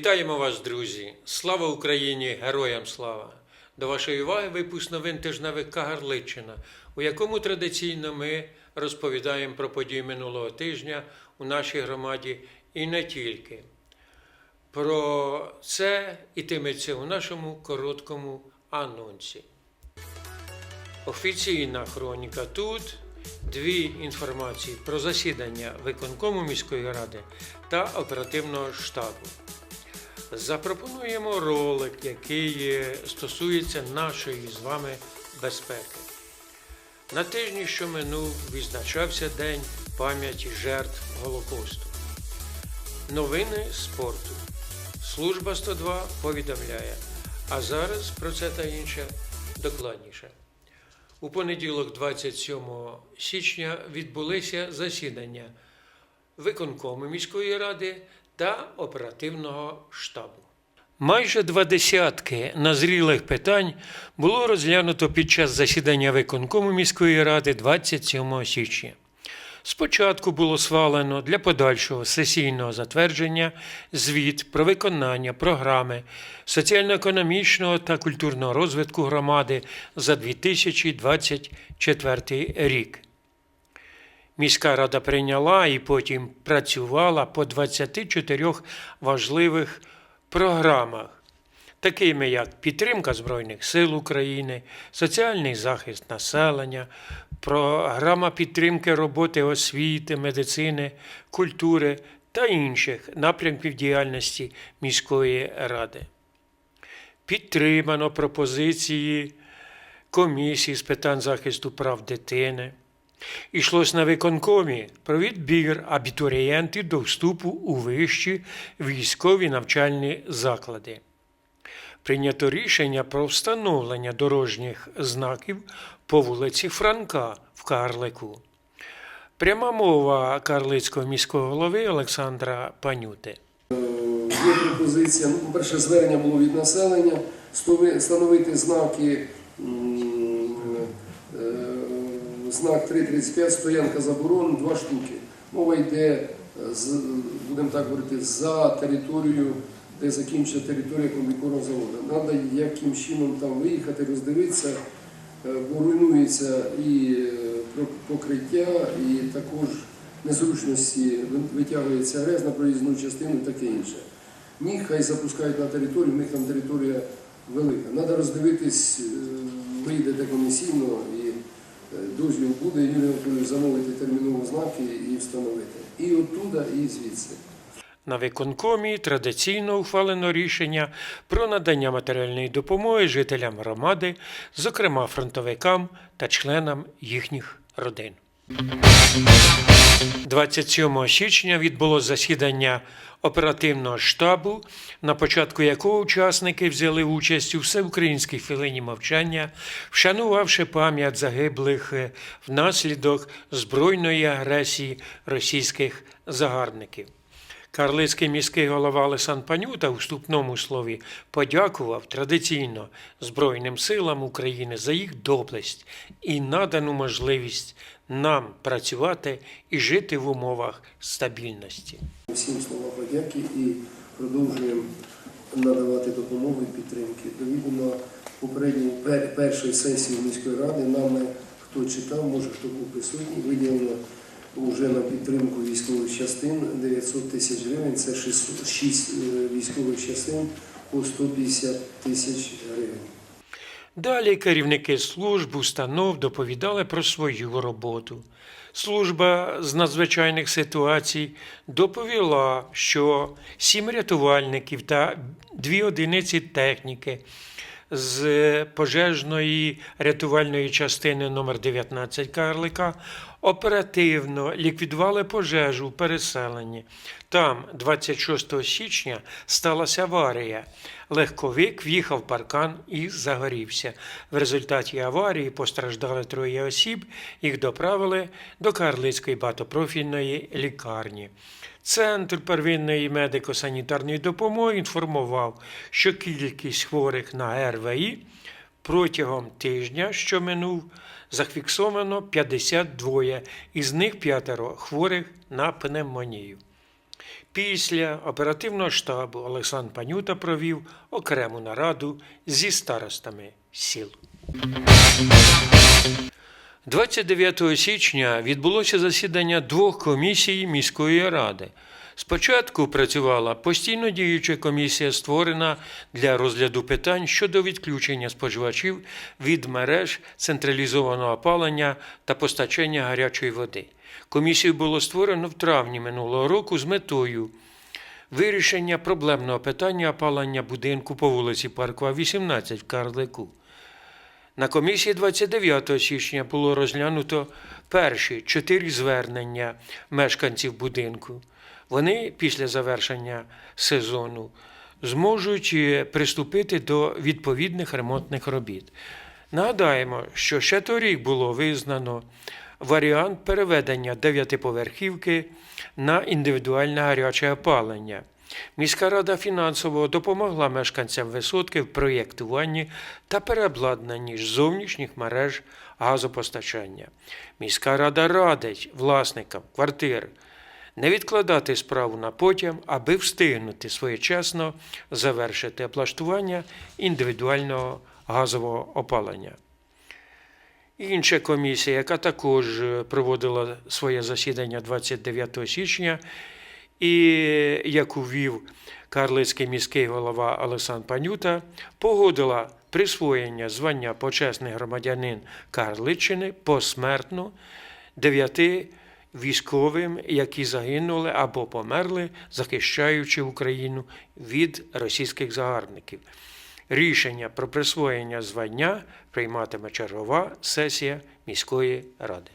Вітаємо вас, друзі! Слава Україні! Героям слава! До вашої уваги випуск новин тижневика Гарличина, у якому традиційно ми розповідаємо про події минулого тижня у нашій громаді і не тільки. Про це йтиметься у нашому короткому анонсі. Офіційна хроніка тут. Дві інформації про засідання виконкому міської ради та оперативного штабу. Запропонуємо ролик, який стосується нашої з вами безпеки. На тижні, що минув, відзначався День пам'яті жертв Голокосту. Новини спорту. Служба 102 повідомляє. А зараз про це та інше докладніше. У понеділок, 27 січня, відбулися засідання виконкому міської ради та оперативного штабу. Майже два десятки назрілих питань було розглянуто під час засідання виконкому міської ради 27 січня. Спочатку було свалено для подальшого сесійного затвердження звіт про виконання програми соціально-економічного та культурного розвитку громади за 2024 рік. Міська рада прийняла і потім працювала по 24 важливих програмах, такими як підтримка Збройних сил України, соціальний захист населення, програма підтримки роботи освіти, медицини, культури та інших напрямків діяльності міської ради. Підтримано пропозиції комісії з питань захисту прав дитини. Ішлось на виконкомі про відбір абітурієнтів до вступу у вищі військові навчальні заклади. Прийнято рішення про встановлення дорожніх знаків по вулиці Франка в Карлику. Пряма мова Карлицького міського голови Олександра Панюти. Є пропозиція, ну, по-перше, звернення було від населення, встановити знаки, знак 335, стоянка заборон, два штуки. Мова йде, е, будемо так говорити, за територію, де закінчиться територія комбікорного заводу. Треба яким чином там виїхати, роздивитися, е, бо руйнується і е, покриття, і також незручності витягується грязь на проїзну частину і таке інше. Ні, хай запускають на територію, в них там територія велика. Треба роздивитись, е, вийдете дозвіл буде, Юрій Анатолійович замовити термінову знаки і встановити. І оттуда, і звідси. На виконкомі традиційно ухвалено рішення про надання матеріальної допомоги жителям громади, зокрема фронтовикам та членам їхніх родин. 27 січня відбулося засідання оперативного штабу, на початку якого учасники взяли участь у всеукраїнській хвилині мовчання, вшанувавши пам'ять загиблих е, внаслідок збройної агресії російських загарбників. Карлицький міський голова Олександр Панюта у вступному слові подякував традиційно Збройним силам України за їх доблесть і надану можливість нам працювати і жити в умовах стабільності. Всім слова подяки і продовжуємо надавати допомогу і підтримки. Довідомо попередньої пер- першої сесії міської ради нами, хто читав, може хто був присутній, виділено вже на підтримку військових частин 900 тисяч гривень. Це 6 військових частин по 150 тисяч гривень. Далі керівники служб, установ доповідали про свою роботу. Служба з надзвичайних ситуацій доповіла, що сім рятувальників та дві одиниці техніки з пожежної рятувальної частини номер 19 Карлика оперативно ліквідували пожежу у переселенні. Там 26 січня сталася аварія. Легковик в'їхав в паркан і загорівся. В результаті аварії постраждали троє осіб. Їх доправили до Карлицької багатопрофільної лікарні. Центр первинної медико-санітарної допомоги інформував, що кількість хворих на РВІ протягом тижня, що минув, зафіксовано 52, із них п'ятеро хворих на пневмонію. Після оперативного штабу Олександр Панюта провів окрему нараду зі старостами сіл. 29 січня відбулося засідання двох комісій міської ради. Спочатку працювала постійно діюча комісія, створена для розгляду питань щодо відключення споживачів від мереж централізованого опалення та постачання гарячої води. Комісію було створено в травні минулого року з метою вирішення проблемного питання опалення будинку по вулиці Паркова, 18 в Карлику. На комісії 29 січня було розглянуто перші чотири звернення мешканців будинку. Вони після завершення сезону зможуть е, приступити до відповідних ремонтних робіт. Нагадаємо, що ще торік було визнано варіант переведення дев'ятиповерхівки на індивідуальне гаряче опалення. Міська рада фінансово допомогла мешканцям висотки в проєктуванні та переобладнанні зовнішніх мереж газопостачання. Міська рада радить власникам квартир не відкладати справу на потім, аби встигнути своєчасно завершити облаштування індивідуального газового опалення. Інша комісія, яка також проводила своє засідання 29 січня, і яку вів карлицький міський голова Олександр Панюта, погодила присвоєння звання почесний громадянин Карличчини посмертно дев'яти військовим, які загинули або померли, захищаючи Україну від російських загарбників. Рішення про присвоєння звання прийматиме чергова сесія міської ради.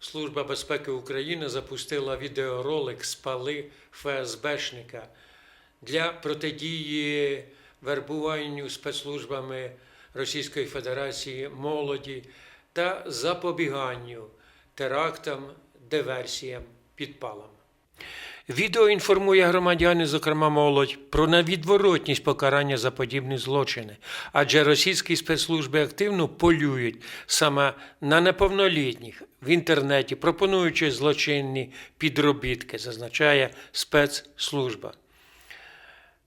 Служба безпеки України запустила відеоролик Спали ФСБшника для протидії вербуванню спецслужбами Російської Федерації молоді та запобіганню терактам, диверсіям, підпалам. Відео інформує громадяни, зокрема молодь, про невідворотність покарання за подібні злочини, адже російські спецслужби активно полюють саме на неповнолітніх в інтернеті, пропонуючи злочинні підробітки, зазначає спецслужба.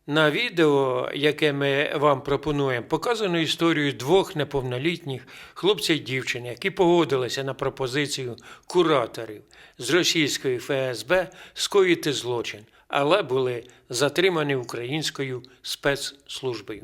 На відео, яке ми вам пропонуємо, показано історію двох неповнолітніх хлопця і дівчини, які погодилися на пропозицію кураторів з російської ФСБ скоїти злочин, але були затримані українською спецслужбою.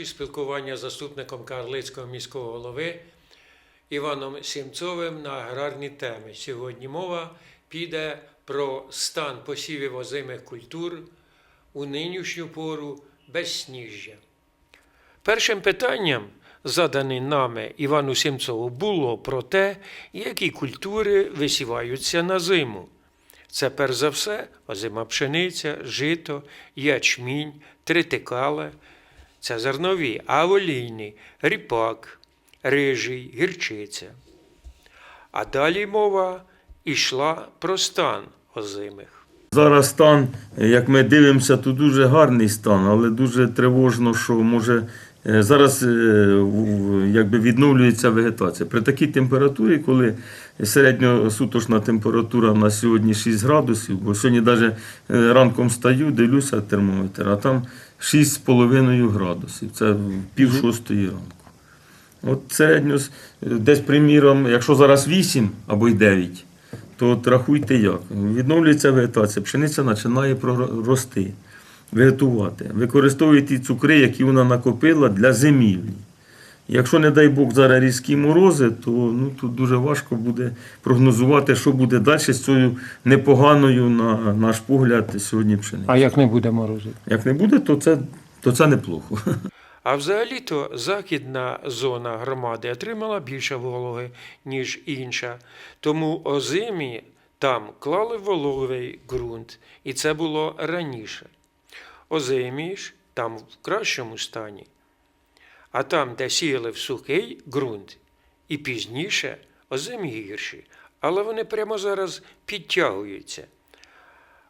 Наші спілкування з заступником Карлицького міського голови Іваном Сімцовим на аграрні теми. Сьогодні мова піде про стан посівів озимих культур у нинішню пору безсніжжя. Першим питанням, задане нами Івану Сімцову, було про те, які культури висіваються на зиму. Це перш за все озима пшениця, жито, ячмінь, тритикале, це зернові, а олійні ріпак, рижий, гірчиця. А далі мова йшла про стан озимих. Зараз стан, як ми дивимося, то дуже гарний стан, але дуже тривожно, що може е, зараз е, якби відновлюється вегетація. При такій температурі, коли середньосуточна температура на сьогодні 6 градусів, бо сьогодні навіть ранком стаю, дивлюся термометр, а там 6,5 градусів. Це пів шостої ранку. От середньо, десь, приміром, якщо зараз 8 або й 9, то от рахуйте як. Відновлюється вегетація, пшениця починає рости, вегетувати. Використовуйте цукри, які вона накопила для зимівлі. Якщо, не дай Бог, зараз різкі морози, то ну, тут дуже важко буде прогнозувати, що буде далі з цією непоганою, на наш погляд, сьогодні пшеницею. А як не буде морозити? Як не буде, то це, то це неплохо. А взагалі-то західна зона громади отримала більше вологи, ніж інша. Тому озимі там клали вологий ґрунт, і це було раніше. Озимі ж там в кращому стані. А там, де сіяли в сухий ґрунт, і пізніше озимі гірші, але вони прямо зараз підтягуються.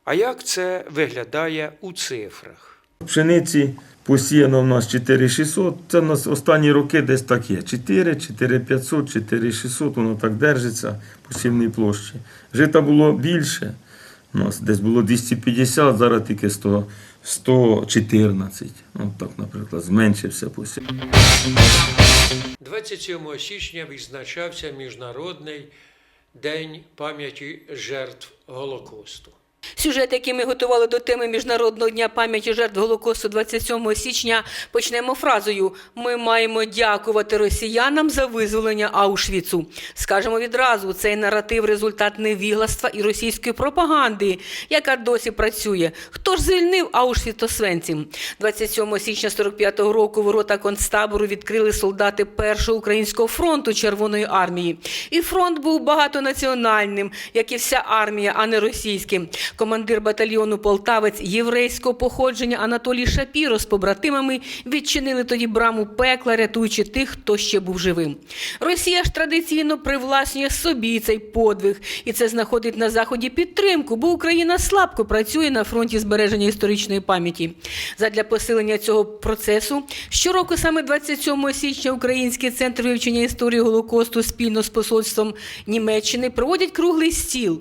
А як це виглядає у цифрах? Пшениці посіяно в нас 4600. Це в нас останні роки десь так є. 4, 4500, 4600, воно так держиться посівній площі. Жита було більше. У нас десь було 250, зараз тільки 100, 114. Ну, так, наприклад, зменшився посів. 27 січня відзначався Міжнародний день пам'яті жертв Голокосту. Сюжет, який ми готували до теми Міжнародного дня пам'яті жертв Голокосту 27 січня, почнемо фразою: Ми маємо дякувати росіянам за визволення Аушвіцу. Скажемо відразу, цей наратив результат невігластва і російської пропаганди, яка досі працює. Хто ж звільнив Аушвіц Освенцім? 27 січня 45-го року ворота концтабору відкрили солдати першого українського фронту Червоної армії. І фронт був багатонаціональним, як і вся армія, а не російським. Командир батальйону Полтавець єврейського походження Анатолій Шапіро з побратимами відчинили тоді браму пекла, рятуючи тих, хто ще був живим. Росія ж традиційно привласнює собі цей подвиг, і це знаходить на заході підтримку, бо Україна слабко працює на фронті збереження історичної пам'яті. Задля посилення цього процесу щороку, саме 27 січня, Український центр вивчення історії Голокосту спільно з посольством Німеччини проводять круглий стіл.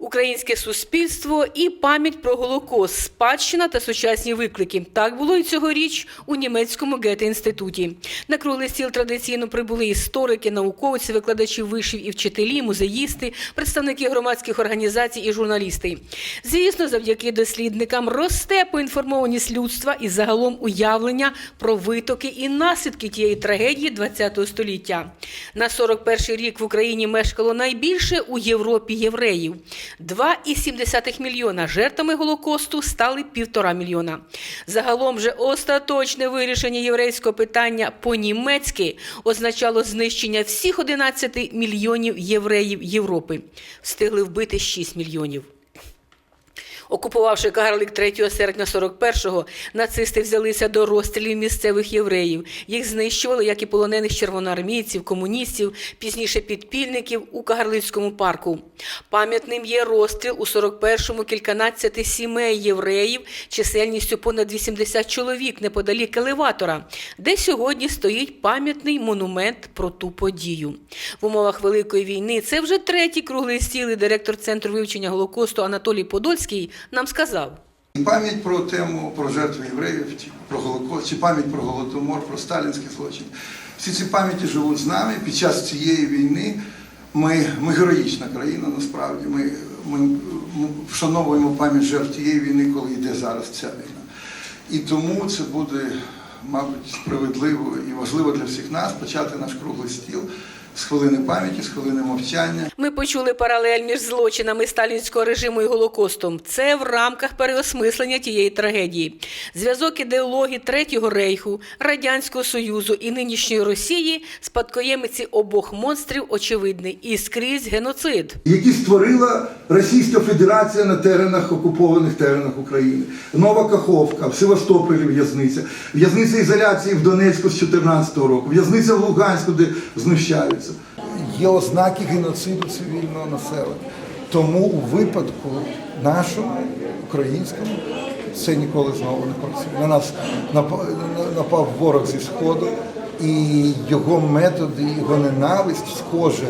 Українське суспільство і пам'ять про Голокост, спадщина та сучасні виклики. Так було і цьогоріч у німецькому гете-інституті. На круглий стіл традиційно прибули історики, науковці, викладачі вишів і вчителі, музеїсти, представники громадських організацій і журналісти. Звісно, завдяки дослідникам росте поінформованість людства і загалом уявлення про витоки і наслідки тієї трагедії ХХ століття. На 41 рік в Україні мешкало найбільше у Європі євреїв. 2,7 мільйона жертвами Голокосту стали півтора мільйона. Загалом же остаточне вирішення єврейського питання по-німецьки означало знищення всіх 11 мільйонів євреїв Європи. Встигли вбити 6 мільйонів. Окупувавши Кагарлик 3 серпня 41-го, нацисти взялися до розстрілів місцевих євреїв. Їх знищували, як і полонених червоноармійців, комуністів, пізніше підпільників у Кагарлицькому парку. Пам'ятним є розстріл у 41-му кільканадцяти сімей євреїв чисельністю понад 80 чоловік неподалік елеватора, де сьогодні стоїть пам'ятний монумент про ту подію. В умовах Великої війни це вже третій круглий стіл і директор Центру вивчення Голокосту Анатолій Подольський нам сказав. Пам'ять про тему про жертви євреїв, про Голокост, чи пам'ять про Голодомор, про сталінський злочин. Всі ці пам'яті живуть з нами під час цієї війни. Ми, ми героїчна країна, насправді. Ми, ми, ми вшановуємо пам'ять жертв тієї війни, коли йде зараз ця війна. І тому це буде, мабуть, справедливо і важливо для всіх нас почати наш круглий стіл з хвилини пам'яті, з хвилини мовчання. Ми почули паралель між злочинами сталінського режиму і Голокостом. Це в рамках переосмислення тієї трагедії. Зв'язок ідеології Третього рейху, Радянського Союзу і нинішньої Росії спадкоємиці обох монстрів очевидний і скрізь геноцид. які створила Російська Федерація на теренах окупованих теренах України. Нова Каховка, в Севастополі в'язниця, в'язниця ізоляції в Донецьку з 2014 року, в'язниця в Луганську, де знущаються. Є ознаки геноциду цивільного населення. Тому у випадку нашому, українському, це ніколи знову не працює. На нас напав ворог зі Сходу, і його методи, його ненависть схоже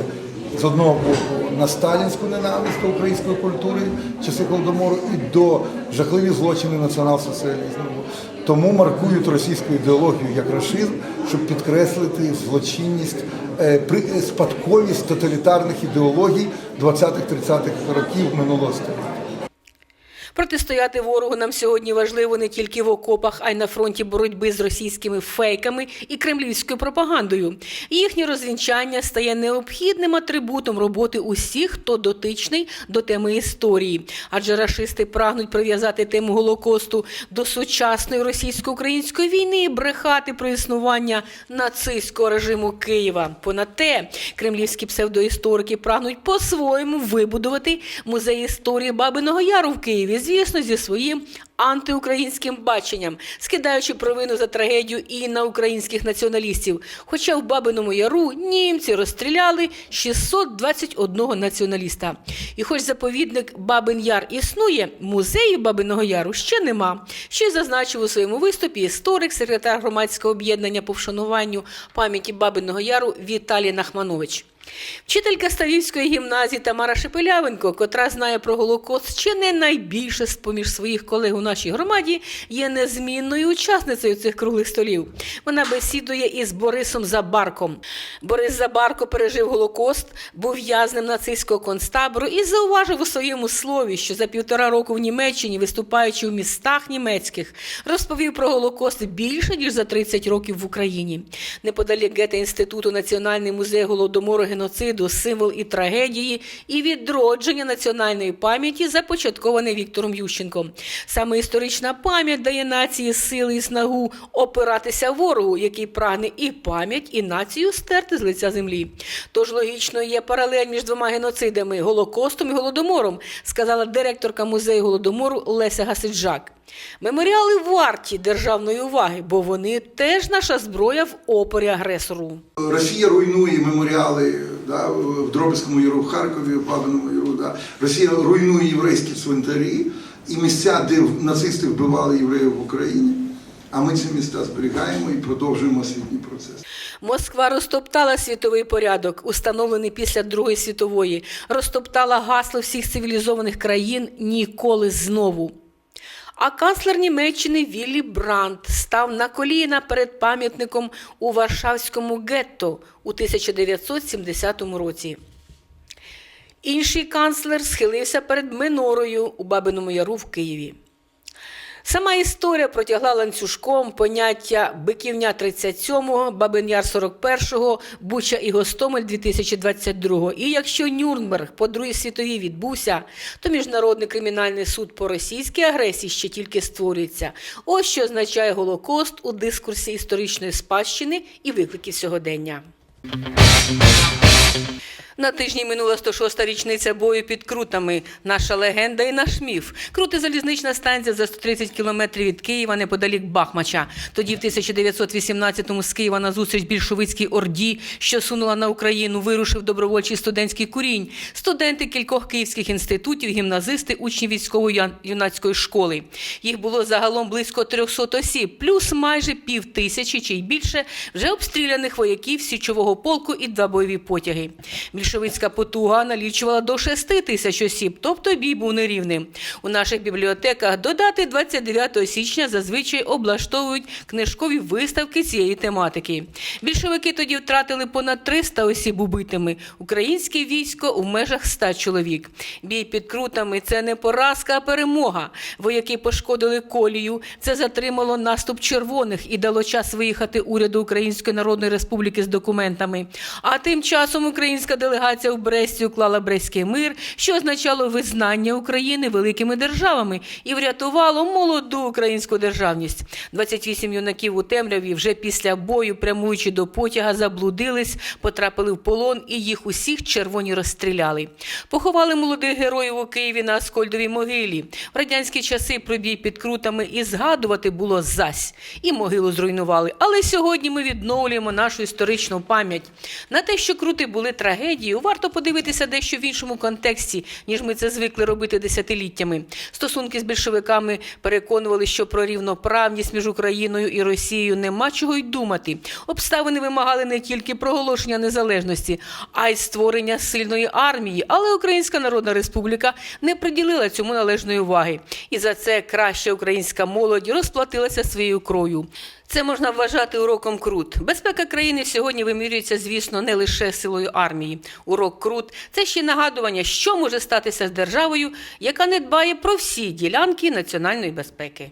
з одного боку на сталінську ненависть до української культури часи Голодомору і до жахливі злочини націонал-соціалізму. Тому маркують російську ідеологію як рашизм, щоб підкреслити злочинність, е, е, спадковість тоталітарних ідеологій 20-30-х років минулого століття. Протистояти ворогу нам сьогодні важливо не тільки в окопах, а й на фронті боротьби з російськими фейками і кремлівською пропагандою. Їхнє розвінчання стає необхідним атрибутом роботи усіх, хто дотичний до теми історії. Адже рашисти прагнуть прив'язати тему Голокосту до сучасної російсько-української війни і брехати про існування нацистського режиму Києва. Понад те, кремлівські псевдоісторики прагнуть по-своєму вибудувати музей історії Бабиного Яру в Києві, звісно, зі своїм антиукраїнським баченням, скидаючи провину за трагедію і на українських націоналістів. Хоча в Бабиному Яру німці розстріляли 621 націоналіста. І хоч заповідник Бабин Яр існує, музею Бабиного Яру ще нема. Й зазначив у своєму виступі історик, секретар громадського об'єднання по вшануванню пам'яті Бабиного Яру Віталій Нахманович. Вчителька Ставівської гімназії Тамара Шепелявенко, котра знає про Голокост ще не найбільше з поміж своїх колег у нашій громаді, є незмінною учасницею цих круглих столів. Вона бесідує із Борисом Забарком. Борис Забарко пережив Голокост, був в'язнем нацистського концтабору і зауважив у своєму слові, що за півтора року в Німеччині, виступаючи в містах німецьких, розповів про Голокост більше ніж за 30 років в Україні. Неподалік Гете інституту Національний музей голодомору геноциду, символ і трагедії, і відродження національної пам'яті започаткований Віктором Ющенком. Саме історична пам'ять дає нації сили і снагу опиратися ворогу, який прагне і пам'ять, і націю стерти з лиця землі. Тож логічно є паралель між двома геноцидами голокостом і голодомором, сказала директорка музею голодомору Леся Гасиджак. Меморіали варті державної уваги, бо вони теж наша зброя в опорі агресору. Росія руйнує меморіали да, в Дробицькому яру, в Харкові, в Бабиному яру. Да. Росія руйнує єврейські цвинтарі і місця, де нацисти вбивали євреїв в Україні. А ми ці міста зберігаємо і продовжуємо освітній процес. Москва розтоптала світовий порядок, установлений після Другої світової, розтоптала гасло всіх цивілізованих країн ніколи знову. А канцлер Німеччини Віллі Брандт став на коліна перед пам'ятником у Варшавському гетто у 1970 році. Інший канцлер схилився перед Минорою у Бабиному Яру в Києві. Сама історія протягла ланцюжком поняття Биківня 37-го, Бабин Яр 41-го, Буча і Гостомель 2022-го. І якщо Нюрнберг по Другій світовій відбувся, то Міжнародний кримінальний суд по російській агресії ще тільки створюється. Ось що означає Голокост у дискурсі історичної спадщини і викликів сьогодення. На тижні минула 106-та річниця бою під Крутами. Наша легенда і наш міф. Крути залізнична станція за 130 кілометрів від Києва неподалік Бахмача. Тоді в 1918-му з Києва на зустріч більшовицькій орді, що сунула на Україну, вирушив добровольчий студентський курінь. Студенти кількох київських інститутів, гімназисти, учні військової юнацької школи. Їх було загалом близько 300 осіб, плюс майже пів тисячі чи й більше вже обстріляних вояків січового полку і два бойові потяги. Більш Більшовицька потуга налічувала до 6 тисяч осіб, тобто бій був нерівним. У наших бібліотеках до дати 29 січня зазвичай облаштовують книжкові виставки цієї тематики. Більшовики тоді втратили понад 300 осіб убитими. Українське військо у межах 100 чоловік. Бій під крутами це не поразка, а перемога. Вояки пошкодили колію. Це затримало наступ червоних і дало час виїхати уряду Української Народної Республіки з документами. А тим часом українська делегація в Бресті уклала Брестський мир, що означало визнання України великими державами і врятувало молоду українську державність. 28 юнаків у темряві вже після бою, прямуючи до потяга, заблудились, потрапили в полон і їх усіх червоні розстріляли. Поховали молодих героїв у Києві на Аскольдовій могилі. В радянські часи про бій під крутами і згадувати було зась. І могилу зруйнували. Але сьогодні ми відновлюємо нашу історичну пам'ять. На те, що крути були трагедією, варто подивитися дещо в іншому контексті, ніж ми це звикли робити десятиліттями. Стосунки з більшовиками переконували, що про рівноправність між Україною і Росією нема чого й думати. Обставини вимагали не тільки проголошення незалежності, а й створення сильної армії. Але Українська Народна Республіка не приділила цьому належної уваги. І за це краща українська молодь розплатилася своєю кров'ю. Це можна вважати уроком крут. Безпека країни сьогодні вимірюється, звісно, не лише силою армії. Урок крут це ще нагадування, що може статися з державою, яка не дбає про всі ділянки національної безпеки.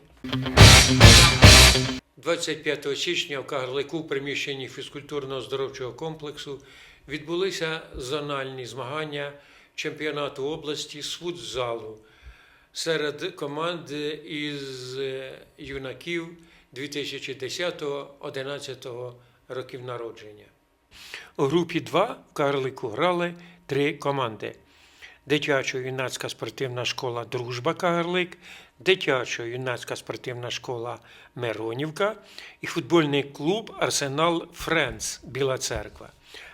25 січня в Кагарлику приміщенні фізкультурно-оздоровчого комплексу відбулися зональні змагання чемпіонату області з футзалу серед команд із юнаків 2010-11 років народження. У групі 2 в Кагарлику грали три команди. Дитячо-юнацька спортивна школа Дружба Кагарлик, дитячо-юнацька спортивна школа Миронівка і футбольний клуб Арсенал Френц Біла Церква.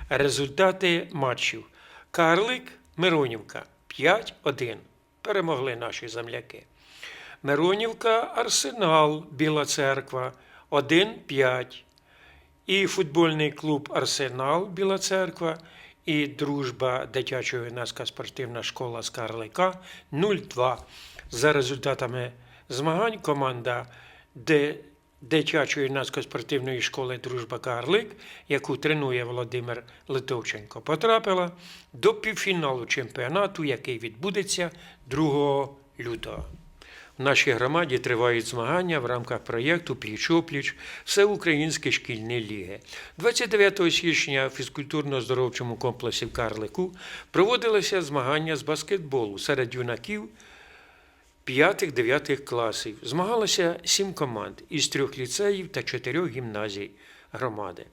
Результати матчів. Кагарлик Миронівка 5-1. Перемогли наші земляки. Миронівка Арсенал Біла Церква 1-5 і футбольний клуб Арсенал Біла Церква, і дружба дитячо-юнацька спортивна школа з Карлика 0-2. За результатами змагань команда Д- дитячо-юнацької спортивної школи Дружба Карлик, яку тренує Володимир Литовченко, потрапила до півфіналу чемпіонату, який відбудеться 2 лютого. В нашій громаді тривають змагання в рамках проєкту Пліч-опліч Всеукраїнські шкільні ліги. 29 січня в фізкультурно-здоровчому комплексі в Карлику проводилися змагання з баскетболу серед юнаків 5-9 класів. Змагалося сім команд із трьох ліцеїв та чотирьох гімназій громади.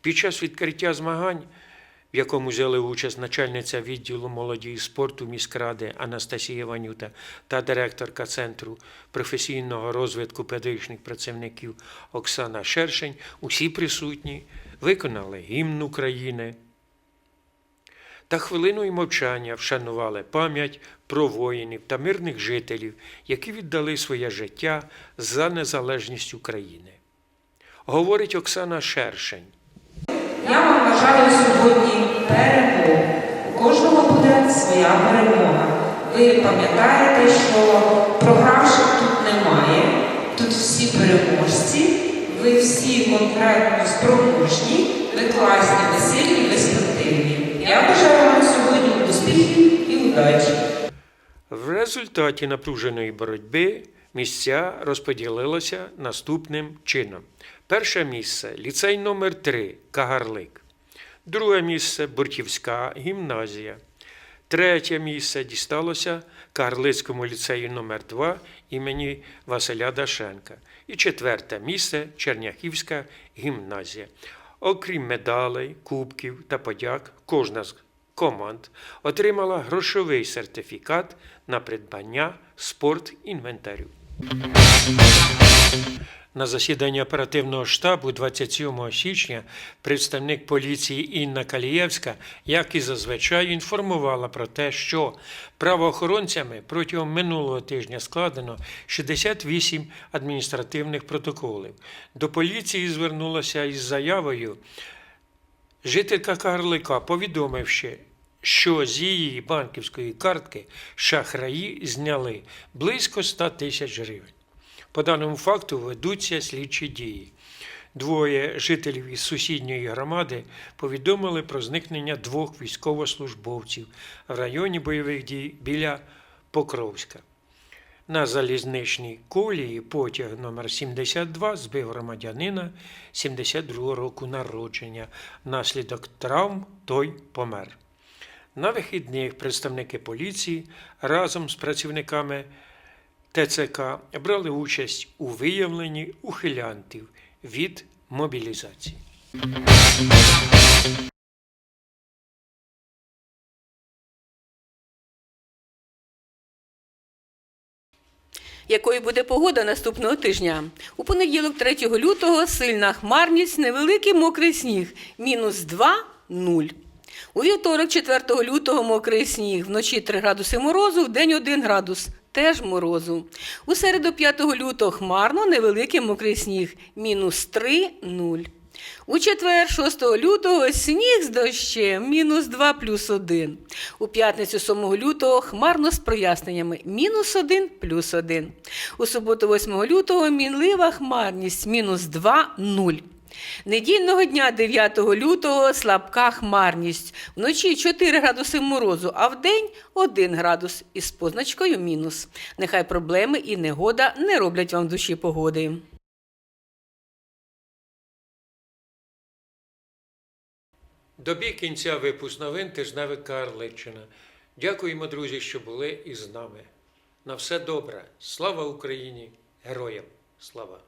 Під час відкриття змагань в якому взяли участь начальниця відділу молоді і спорту міськради Анастасія Ванюта та директорка Центру професійного розвитку педагогічних працівників Оксана Шершень, усі присутні виконали гімн України та хвилиною мовчання вшанували пам'ять про воїнів та мирних жителів, які віддали своє життя за незалежність України. Говорить Оксана Шершень. Бажаю сьогодні перемогу. У кожного буде своя перемога. Ви пам'ятаєте, що програвших тут немає. Тут всі переможці, ви всі конкретно спроможні, ви класні, ви ви спортивні. Я бажаю вам сьогодні успіхів і удачі. В результаті напруженої боротьби місця розподілилося наступним чином. Перше місце ліцей номер 3 Кагарлик. Друге місце Буртівська гімназія. Третє місце дісталося Кагарлицькому ліцею номер 2 імені Василя Дашенка. І четверте місце Черняхівська гімназія. Окрім медалей, кубків та подяк, кожна з команд отримала грошовий сертифікат на придбання спортінвентарю. На засіданні оперативного штабу 27 січня представник поліції Інна Калієвська, як і зазвичай, інформувала про те, що правоохоронцями протягом минулого тижня складено 68 адміністративних протоколів. До поліції звернулася із заявою жителька Карлика, повідомивши, що з її банківської картки шахраї зняли близько 100 тисяч гривень. По даному факту ведуться слідчі дії. Двоє жителів із сусідньої громади повідомили про зникнення двох військовослужбовців в районі бойових дій біля Покровська. На залізничній колії потяг номер 72 збив громадянина 72 року народження. Наслідок травм той помер. На вихідних представники поліції разом з працівниками ТЦК брали участь у виявленні ухилянтів від мобілізації. Якою буде погода наступного тижня? У понеділок, 3 лютого, сильна хмарність, невеликий мокрий сніг, мінус 2 – 0. У вівторок, 4 лютого, мокрий сніг, вночі 3 градуси морозу, вдень 1 градус, теж морозу. У середу, 5 лютого, хмарно, невеликий мокрий сніг, мінус 3 – 0. У четвер, 6 лютого, сніг з дощем, мінус 2 плюс 1. У п'ятницю 7 лютого хмарно з проясненнями, мінус 1 плюс 1. У суботу 8 лютого мінлива хмарність, мінус 2 0. Недільного дня 9 лютого слабка хмарність. Вночі 4 градуси морозу, а вдень 1 градус із позначкою мінус. Нехай проблеми і негода не роблять вам душі погоди. Добіг кінця випуск новин тижневика Карличина. Дякуємо, друзі, що були із нами. На все добре. Слава Україні! Героям! Слава!